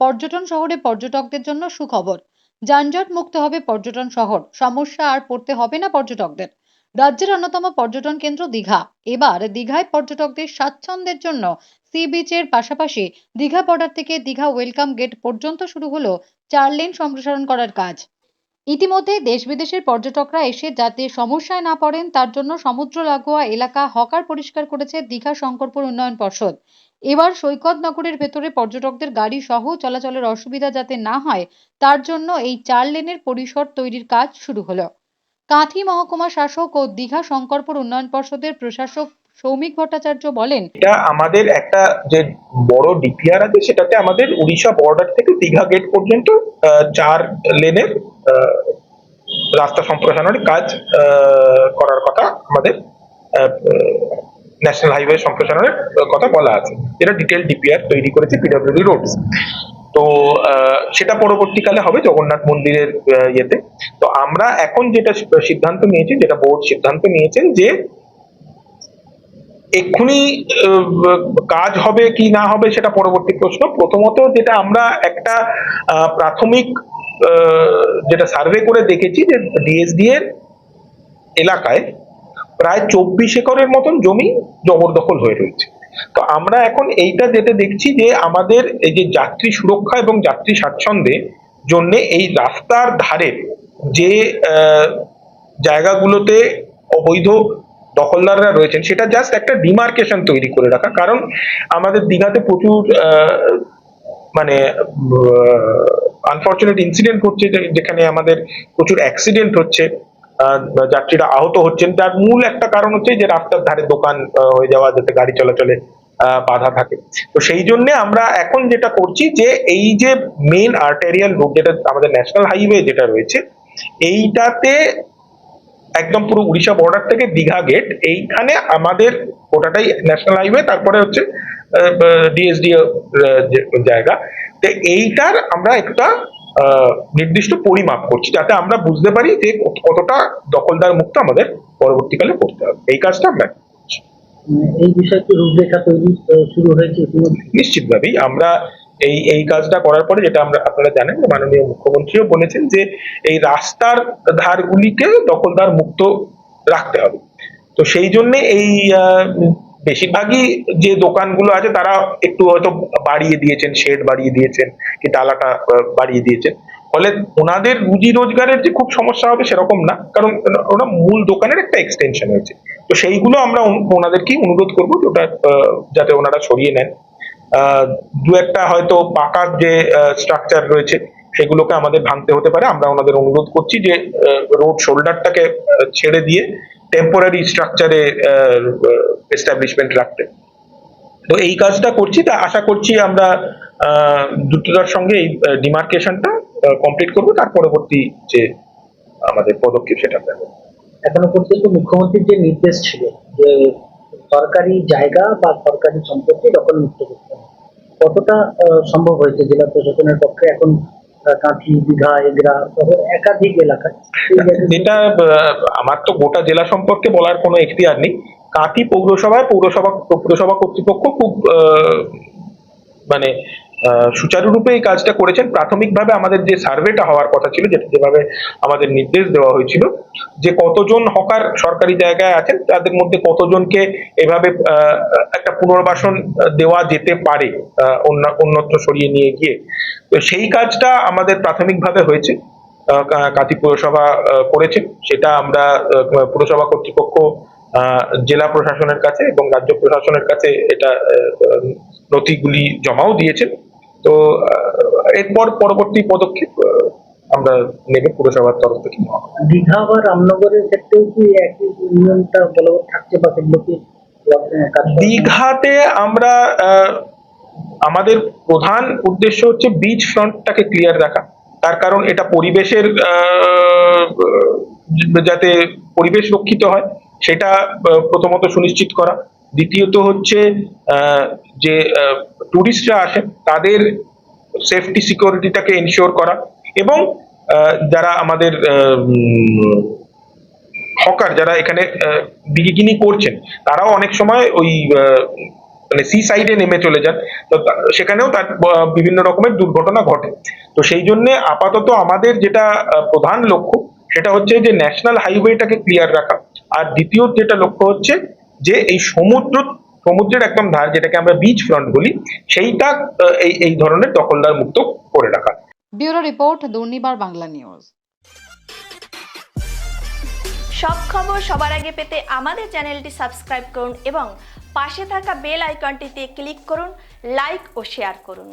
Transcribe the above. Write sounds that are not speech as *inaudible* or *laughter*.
পর্যটন শহরে পর্যটকদের জন্য সুখবর। যানজট মুক্ত হবে পর্যটন শহর। সমস্যা আর পড়তে হবে না পর্যটকদের। রাজ্যের অন্যতম পর্যটন কেন্দ্র দীঘা। এবার দীঘায় পর্যটকদের স্বাচ্ছন্দ্যের জন্য সি বিচের পাশাপাশি দীঘা বর্ডার থেকে দীঘা ওয়েলকাম গেট পর্যন্ত শুরু হলো চার লেন সম্প্রসারণ করার কাজ। ইতিমধ্যে দেশ বিদেশের পর্যটকরা এসে যাতে সমস্যায় না পড়েন, তার জন্য সমুদ্র লাগোয়া এলাকা হকার পরিষ্কার করেছে দীঘা শঙ্করপুর উন্নয়ন পর্ষদ। এবার সৈকত নগরের ভেতরে পর্যটকদের গাড়ি সহ চলাচলের অসুবিধা যাতে না হয়, তার জন্য এই চার লেনের পরিসর তৈরির কাজ শুরু হলো। কাঁথি মহকুমা শাসক ও দীঘা শঙ্করপুর উন্নয়ন পর্ষদের প্রশাসক সৌমিক ভট্টাচার্য বলেন, এটা আমাদের একটা যে বড় ডিপিআর আছে, সেটাতে আমাদের উড়িষ্যা বর্ডার থেকে দীঘা গেট পর্যন্ত চার লেনের রাস্তা সম্প্রসারণের কাজ করার কথা আমাদের ন্যাশনাল হাইওয়ে সম্প্রসারণের কথা বলা আছে। যেটা ডিটেল ডিপিআর তৈরি করেছে পিডব্লিউডি রোডস তো সেটা পরবর্তীকালে হবে জগন্নাথ মন্দিরের ইয়েতে। তো আমরা এখন যেটা সিদ্ধান্ত নিয়েছি, যেটা বোর্ড সিদ্ধান্ত নিয়েছেন যে এক্ষুনি কাজ হবে কি না হবে সেটা পরবর্তী প্রশ্ন। প্রথমত যেটা আমরা একটা প্রাথমিক যেটা সার্ভে করে দেখেছি যে ডিএসডি এর এলাকায় প্রায় চব্বিশ একরের মতন জমি জবরদখল হয়ে রয়েছে। তো আমরা এখন এইটা যেটা দেখছি যে আমাদের এই যে যাত্রী সুরক্ষা এবং যাত্রী স্বাচ্ছন্দ্যে জন্য এই রাস্তার ধারে যে জায়গাগুলোতে অবৈধ দখলদাররা রয়েছেন, সেটা জাস্ট একটা ডিমার্কেশন তৈরি করে রাখা। কারণ আমাদের দীঘাতে প্রচুর মানে আনফর্চুনেট ইনসিডেন্ট যে- যেখানে আমাদের প্রচুর অ্যাক্সিডেন্ট হচ্ছে যাত্রীরা আহত হচ্ছেন। তার মূল একটা কারণ হচ্ছে যে, রাস্তার ধারে দোকান হয়ে যাওয়া, যাতে গাড়ি চলাচলে বাধা থাকে। তো সেই জন্য আমরা এখন যেটা করছি যে, এই যে মেন আর্টেরিয়াল রুট যেটা আমাদের ন্যাশনাল হাইওয়ে যেটা রয়েছে, এইটাতে একদম পুরো উড়িষ্যা বর্ডার থেকে দীঘা গেট এইখানে আমাদের ওটাটাই ন্যাশনাল হাইওয়ে তারপরে হচ্ছে ডিএসডি জায়গা। তো এইটার আমরা একটা নির্দিষ্ট পরিমাপ করছি যাতে আমরা বুঝতে পারি যে কতটা দখলদার মুক্ত আমাদের পরবর্তীকালে করতে হবে। এই কাজটা আমরা এই বিষয়টি রূপরেখা তৈরি শুরু হয়েছে? নিশ্চিতভাবেই আমরা এই এই কাজটা করার পরে যেটা আমরা, আপনারা জানেন মাননীয় মুখ্যমন্ত্রীও বলেছেন যে এই রাস্তার ধারগুলিকে দখলদার মুক্ত রাখতে হবে। তো সেই জন্য এই বেশিরভাগই যে দোকানগুলো আছে তারা একটু হয়তো বাড়িয়ে দিয়েছেন, শেড বাড়িয়ে দিয়েছেন কি ডালাটা বাড়িয়ে দিয়েছেন। ফলে ওনাদের রুজি রোজগারের যে খুব সমস্যা হবে সেরকম না, কারণ ওরা মূল দোকানের একটা এক্সটেনশন হয়েছে। তো সেইগুলো আমরা ওন- ওনাদেরকেই অনুরোধ করব ওটা যাতে ওনারা সরিয়ে নেন। দু একটা হয়তো পাকার যে স্ট্রাকচার রয়েছে, সেগুলোকে আমাদের ভাঙতে হতে পারে। আমরা ওনাদের অনুরোধ করছি যে রোড শোল্ডারটাকে ছেড়ে দিয়ে টেম্পোরারি স্ট্রাকচারে এস্টাবলিশমেন্ট রাখতে। তো এই কাজটা করছি, তা আশা করছি আমরা দ্রুততার সঙ্গে এই ডিমার্কেশনটা কমপ্লিট করব। তার পরবর্তী যে, আমাদের পদক্ষেপ, সেটা নেব। এখনও পর্যন্ত মুখ্যমন্ত্রীর যে নির্দেশ ছিল, যে সরকারি জায়গা বা সরকারি সম্পত্তি দখল মুক্ত করতে হবে। কতটা সম্ভব হয়েছে জেলা প্রশাসনের পক্ষে এখন কাঁথি, দীঘা, এগরা একাধিক এলাকায়? *laughs* এটা আমার তো গোটা জেলা সম্পর্কে বলার কোনো এখতিয়ার নেই। কাঁথি পৌরসভায় পৌরসভা পৌরসভা কর্তৃপক্ষ খুব মানে সুচারুরূপে এই কাজটা করেছেন। প্রাথমিকভাবে আমাদের যে সার্ভেটা হওয়ার কথা ছিল, যেটা যেভাবে আমাদের নির্দেশ দেওয়া হয়েছিল, যে কতজন হকার সরকারি জায়গায় আছেন, তাদের মধ্যে কতজনকে এভাবে একটা পুনর্বাসন দেওয়া যেতে পারে অন্য, অন্যত্র সরিয়ে নিয়ে গিয়ে। তো সেই কাজটা আমাদের প্রাথমিকভাবে হয়েছে কাঁথি পুরসভা করেছে। সেটা আমরা পুরসভা কর্তৃপক্ষ জেলা প্রশাসনের কাছে এবং রাজ্য প্রশাসনের কাছে এটা নথিগুলি জমাও দিয়েছে। তো এরপর পরবর্তী পদক্ষেপ আমরা নেবে পুরসভার তরফ থেকে। দীঘা বা রামনগরের ক্ষেত্রেও কি একই নিয়মটা বলবৎ থাকছে বা সেগুলো কি আহ, কাজ করা- দীঘাতে আমরা আহ, আমাদের প্রধান উদ্দেশ্য হচ্ছে বিচ ফ্রন্টটাকে ক্লিয়ার রাখা। তার কারণ এটা পরিবেশের আহ, যাতে পরিবেশ রক্ষিত হয় সেটা প্রথমত সুনিশ্চিত করা। দ্বিতীয়ত হচ্ছে যে টুরিস্টরা আসেন, তাদের সেফটি সিকিউরিটিটাকে এনশিওর করা এবং যারা আমাদের হকার যারা এখানে বিকিনি করছেন, তারাও অনেক সময় ওই মানে সি সাইডে নেমে চলে যান। তো সেখানেও তার বিভিন্ন রকমের দুর্ঘটনা ঘটে। তো সেই জন্য আপাতত আমাদের যেটা প্রধান লক্ষ্য, সেটা হচ্ছে যে ন্যাশনাল হাইওয়েটাকে ক্লিয়ার রাখা। আর দ্বিতীয় যেটা লক্ষ্য হচ্ছে যে এই সমুদ্র সমুদ্রের একদম ধার যেটাকে আমরা বিচ ফ্রন্ট বলি সেইটা এই এই ধরনের দখলদার মুক্ত করে রাখা। Bureau report Durnibar Bangla news. সব খবর সবার আগে পেতে আমাদের চ্যানেলটি সাবস্ক্রাইব করুন এবং পাশে থাকা বেল আইকনটিতে ক্লিক করুন লাইক ও শেয়ার করুন।